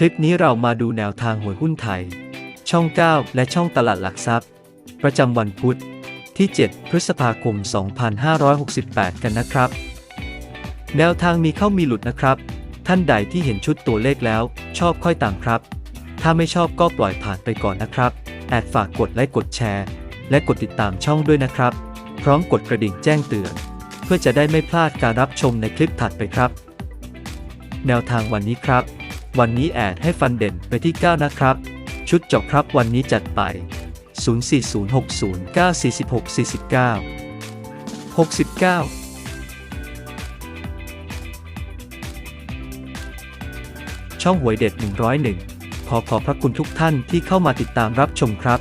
คลิปนี้เรามาดูแนวทางหวยหุ้นไทย ช่อง 9 และช่องตลาดหลักทรัพย์ ประจำวันพุธที่ 7 พฤษภาคม 2568 กันนะครับ แนวทางมีเข้ามีหลุดนะครับ ท่านใดที่เห็นชุดตัวเลขแล้ว ชอบค่อยตามครับ ถ้าไม่ชอบก็ปล่อยผ่านไปก่อนนะครับ แอดฝากกดไลค์กดแชร์ และกดติดตามช่องด้วยนะครับ พร้อมกดกระดิ่งแจ้งเตือน เพื่อจะได้ไม่พลาดการรับชมในคลิปถัดไปครับ แนวทางวันนี้ครับ วันนี้แอดให้ฟันเด่นไปที่ 9 นะครับ ชุดจบครับวันนี้จัดไป 04060 946 49 69ช่องหวยเด็ด 101 ขอขอบพระคุณทุกท่านที่เข้ามาติดตามรับชมครับ